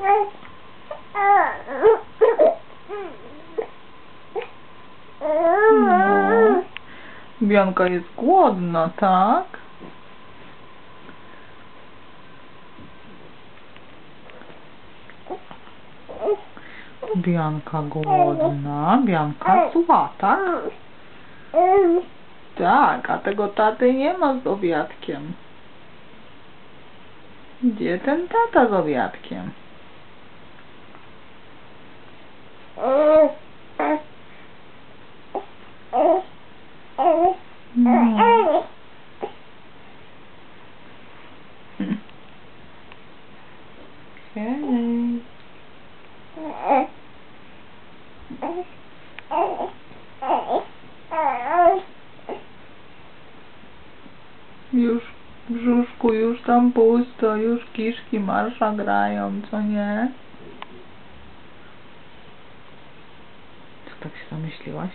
No. Bianka jest głodna, tak? Bianka głodna, Bianka zła, tak? Tak, a tego taty nie ma z obiadkiem. Gdzie ten tata z obiadkiem? Już w brzuszku, już tam pusto, już kiszki marsza grają, co nie? Co tak się zamyśliłaś?